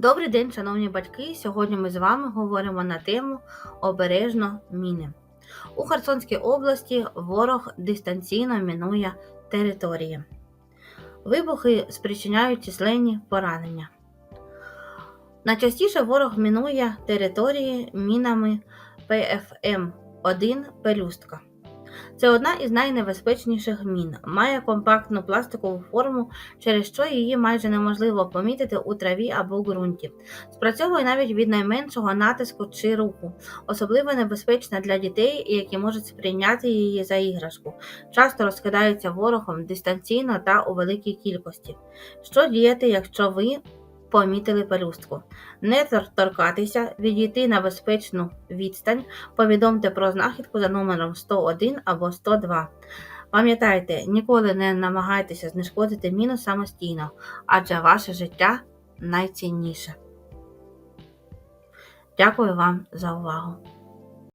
Добрий день, шановні батьки. Сьогодні ми з вами говоримо на тему обережно міни. У Херсонській області ворог дистанційно мінує території. Вибухи спричиняють численні поранення. Найчастіше ворог мінує території мінами ПФМ-1 пелюстка. Це одна із найнебезпечніших мін. Має компактну пластикову форму, через що її майже неможливо помітити у траві або ґрунті. Спрацьовує навіть від найменшого натиску чи руху, особливо небезпечна для дітей, які можуть сприйняти її за іграшку. Часто розкидається ворогом дистанційно та у великій кількості. Що діяти, якщо ви помітили пелюстку? Не тор- торкатися, відійти на безпечну відстань, повідомте про знахідку за номером 101 або 102. Пам'ятайте, ніколи не намагайтеся знешкодити міну самостійно, адже ваше життя найцінніше. Дякую вам за увагу!